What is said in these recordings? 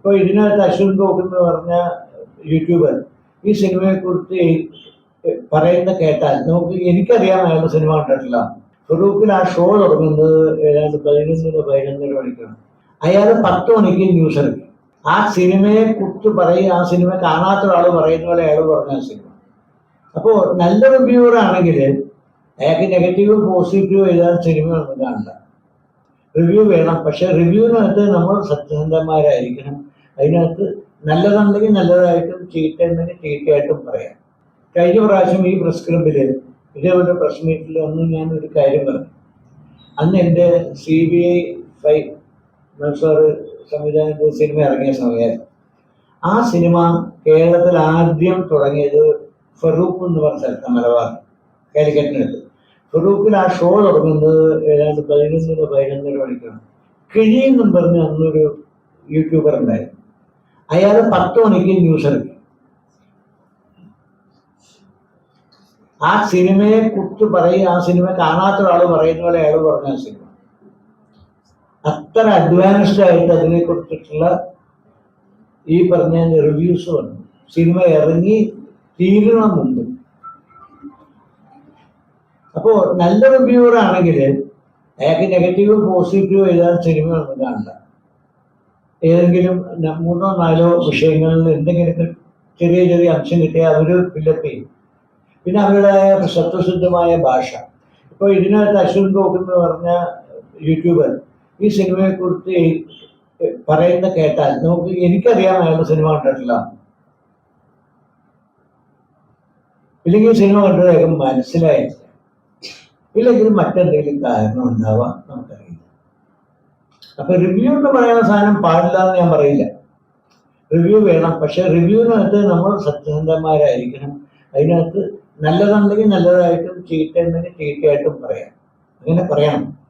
ഇപ്പോൾ ഇതിനകത്ത് അശ്വിൻ ഗോകുൽ എന്ന് പറഞ്ഞ യൂട്യൂബർ ഈ സിനിമയെ കുറിച്ച് പറയുന്ന കേട്ടാൽ നമുക്ക് എനിക്കറിയാം അയാൾ സിനിമ കണ്ടിട്ടില്ല. സ്വരൂപ്പിൽ ആ ഷോ തുടങ്ങുന്നത് ഏതാണ്ട് പതിനൊന്നര പതിനൊന്നര മണിക്കാണ്. അയാൾ പത്ത് മണിക്ക് ന്യൂസ് ഇറങ്ങി ആ സിനിമയെ കുറിച്ച് പറയും ആ സിനിമ കാണാത്ത ഒരാൾ പറയുന്ന പോലെ അയാൾ പറഞ്ഞ സിനിമ. അപ്പോൾ നല്ല റിവ്യൂവർ ആണെങ്കിൽ അയാൾക്ക് നെഗറ്റീവ് പോസിറ്റീവ് സിനിമ ഒന്നും കാണണ്ട. റിവ്യൂ വേണം. പക്ഷെ റിവ്യൂവിനകത്ത് നമ്മൾ സത്യസന്ധന്മാരായിരിക്കണം. അതിനകത്ത് നല്ലതുണ്ടെങ്കിൽ നല്ലതായിട്ടും ചീത്തയുണ്ടെങ്കിൽ ചീത്തയായിട്ടും പറയാം. കഴിഞ്ഞ പ്രാവശ്യം ഈ പ്രസ് ക്ലബിൽ ഇതേപോലെ പ്രസ് മീറ്റിൽ അന്ന് ഞാൻ ഒരു കാര്യം പറഞ്ഞു. അന്ന് എന്റെ C B I five sir സംവിധാനത്തിൽ സിനിമ ഇറങ്ങിയ സമയമായിരുന്നു ആ സിനിമ കേരളത്തിൽ ആദ്യം തുടങ്ങിയത് ഫറൂഖ് എന്ന് പറഞ്ഞ സ്ഥലത്താണ് മലബാർ കാലിക്കറ്റിനടുത്ത്. ഫറൂഖിൽ ആ ഷോ തുടങ്ങുന്നത് ഏതാണ്ട് പതിനൊന്നിന് പതിനൊന്നര മണിക്കാണ്. കിഴിയെന്നും പറഞ്ഞ് അന്നൊരു യൂട്യൂബർ ഉണ്ടായിരുന്നു. അയാൾ പത്ത് മണിക്ക് ന്യൂസ് ഇറക്കി ആ സിനിമയെ കുറിച്ച് പറയും ആ സിനിമ കാണാത്ത ഒരാൾ പറയുന്ന പോലെ അയാൾ പറഞ്ഞ ആ സിനിമ. അത്ര അഡ്വാൻസ്ഡ് ആയിട്ട് അതിനെ കുറിച്ചിട്ടുള്ള ഈ പറഞ്ഞ റിവ്യൂസ് വന്നു. സിനിമ ഇറങ്ങി തീരണം മുമ്പ് അപ്പോൾ നല്ല റിവ്യൂവർ ആണെങ്കിൽ അയാൾക്ക് നെഗറ്റീവ് പോസിറ്റീവ് എഴുതാൻ സിനിമ കാണില്ല ഏതെങ്കിലും മൂന്നോ നാലോ വിഷയങ്ങളിൽ എന്തെങ്കിലും ചെറിയ ചെറിയ അംശം കിട്ടിയാൽ അവർ ഫില്ലപ്പ് ചെയ്യും. പിന്നെ അവരുടേതായ സത്വശുദ്ധമായ ഭാഷ. ഇപ്പോൾ ഇതിനകത്ത് അശ്വിൻ ഗോകുൽ എന്ന് പറഞ്ഞ യൂട്യൂബർ ഈ സിനിമയെ കുറിച്ച് പറയുന്ന കേട്ടാൽ നമുക്ക് എനിക്കറിയാം അയാളുടെ സിനിമ കണ്ടിട്ടില്ല. ഇല്ലെങ്കിൽ സിനിമ കണ്ടത് മനസ്സിലായി. ഇല്ലെങ്കിൽ മറ്റെന്തെങ്കിലും കാരണം ഉണ്ടാവാം നമുക്കറിയില്ല. അപ്പൊ റിവ്യൂ എന്ന് പറയുന്ന സാധനം പാടില്ല എന്ന് ഞാൻ പറയില്ല. റിവ്യൂ വേണം. പക്ഷെ റിവ്യൂവിനകത്ത് നമ്മൾ സത്യസന്ധന്മാരായിരിക്കണം. അതിനകത്ത് നല്ലതുണ്ടെങ്കിൽ നല്ലതായിട്ടും ചീത്തയുണ്ടെങ്കിൽ ചീത്തയായിട്ടും പറയാം. അങ്ങനെ പറയണം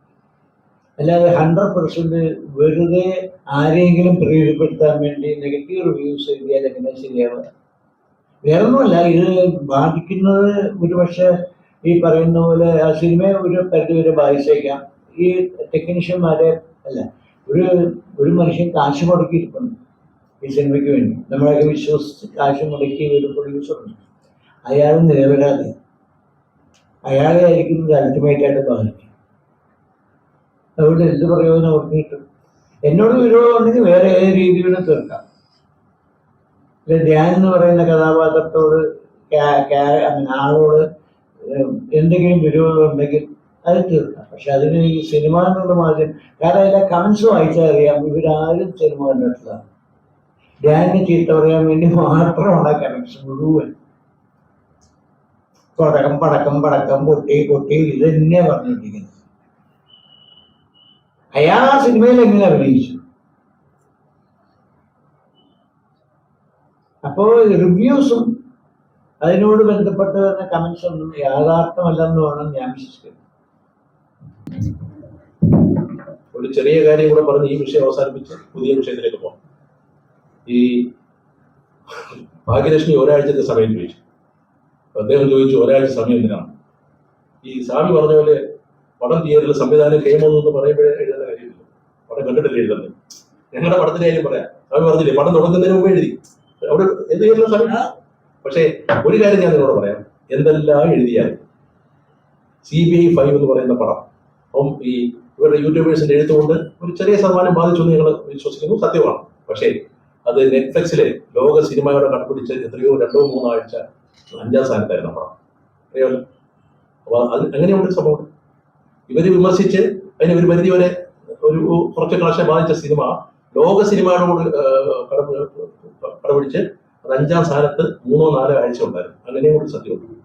അല്ലാതെ ഹൺഡ്രഡ് പെർസെന്റ് വെറുതെ ആരെയെങ്കിലും പ്രീതിപ്പെടുത്താൻ വേണ്ടി നെഗറ്റീവ് റിവ്യൂസ് എഴുതിയാൽ എങ്ങനെ ശരിയാവുക? വേറൊന്നുമല്ല ഇത് ബാധിക്കുന്നത് ഒരുപക്ഷെ ഈ പറയുന്ന പോലെ ആ സിനിമയെ ഒരു പരിധി വരെ ബാധിച്ചേക്കാം. ഈ ടെക്നീഷ്യന്മാരെ അല്ല ഒരു ഒരു മനുഷ്യൻ കാശ് മുടക്കിയിരിക്കുന്നു ഈ സിനിമയ്ക്ക് വേണ്ടി. നമ്മളൊക്കെ വിശ്വസിച്ച് കാശ് മുടക്കി ഒരു പ്രൊഡ്യൂസറുണ്ട് അയാൾ നിലവരാതെ അയാളെ ആയിരിക്കും ഇത് അൾട്ടിമേറ്റ് ആയിട്ട് ബാധിക്കും അതുകൊണ്ട് എന്ത് പ്രയോജനം അവർക്ക് കിട്ടും? എന്നോട് വിരോധം ഉണ്ടെങ്കിൽ വേറെ ഏത് രീതിയിലും തീർക്കാം. ധ്യാൻ എന്ന് പറയുന്ന കഥാപാത്രത്തോട് ആളോട് എന്തെങ്കിലും വിരോധം ഉണ്ടെങ്കിൽ അത് തീർക്കാം. പക്ഷെ അതിന് ഈ സിനിമ എന്നുള്ള മാതിരി കാരണം എല്ലാ കമൻസ് വായിച്ചാൽ അറിയാം ഇവരാരും സിനിമ കണ്ടിട്ടില്ല. ധ്യാനിന് ചീത്ത പറയാൻ വേണ്ടി മാത്രമാണ് കമൻസ് മുഴുവൻ. പടക്കം പടക്കം പടക്കം പൊട്ടി പൊട്ടി ഇത് തന്നെ പറഞ്ഞിരിക്കുന്നത്. അയാൾ ആ സിനിമയിൽ എങ്ങനെ അഭിനയിച്ചു? അപ്പോൾ റിവ്യൂസും അതിനോട് ബന്ധപ്പെട്ട് വരുന്ന കമന്റ്സ് ഒന്നും യാഥാർത്ഥ്യമല്ലെന്ന് വേണം ഞാൻ വിശ്വസിക്കുന്നത്. ഒരു ചെറിയ കാര്യം കൂടെ പറഞ്ഞ് ഈ വിഷയം അവസാനിപ്പിച്ച് പുതിയ വിഷയത്തിലേക്ക് പോകാം. ഈ ഭാഗ്യലക്ഷ്മി ഒരാഴ്ചത്തെ സമയം ചോദിച്ചു. അദ്ദേഹം ചോദിച്ചു ഒരാഴ്ച സമയം എന്തിനാണ്? ഈ സ്വാമി പറഞ്ഞ പോലെ പടം തിയേറ്ററിൽ സംവിധാനം കേമോ എന്ന് പറയുമ്പോഴേ എഴുതുന്ന കാര്യമില്ല. പടം കണ്ടിട്ടില്ല എഴുതുന്നത് ഞങ്ങളുടെ പടത്തിന്റെ കാര്യം പറയാം. സ്വാമി പറഞ്ഞില്ലേ പടം തുടങ്ങുന്നതിന് മുമ്പ് എഴുതി. അവിടെ എന്ത് ചെയ്യുന്ന സമയം പക്ഷേ ഒരു കാര്യം ഞാൻ നിങ്ങളോട് പറയാം. എന്തെല്ലാം എഴുതിയാൽ സി ബി ഐ ഫൈവ് എന്ന് പറയുന്ന പടം അപ്പം ഈ ഇവരുടെ യൂട്യൂബേഴ്സിന്റെ എഴുത്തുകൊണ്ട് ഒരു ചെറിയ ശതമാനം ബാധിച്ചു എന്ന് ഞങ്ങൾ വിശ്വസിക്കുന്നു സത്യമാണ്. പക്ഷേ അത് നെറ്റ്ഫ്ലിക്സിലെ ലോക സിനിമയോടെ കണ്ടുപിടിച്ച് എത്രയോ രണ്ടോ മൂന്നോ ആഴ്ച അഞ്ചാം സ്ഥാനത്തായിരുന്നു പടം. അറിയാമല്ലോ? അപ്പൊ അത് അങ്ങനെയുണ്ട് സംഭവം. ഇവർ വിമർശിച്ച് അതിന് ഒരു പരിധി വരെ ഒരു കുറച്ച് ക്ലാഷെ ബാധിച്ച സിനിമ ലോക സിനിമയോട് കടപിടിച്ച് അഞ്ചാം സ്ഥാനത്ത് മൂന്നോ നാലോ ആഴ്ച ഉണ്ടായിരുന്നു. അങ്ങനെയും കൂടി സത്യമുണ്ട്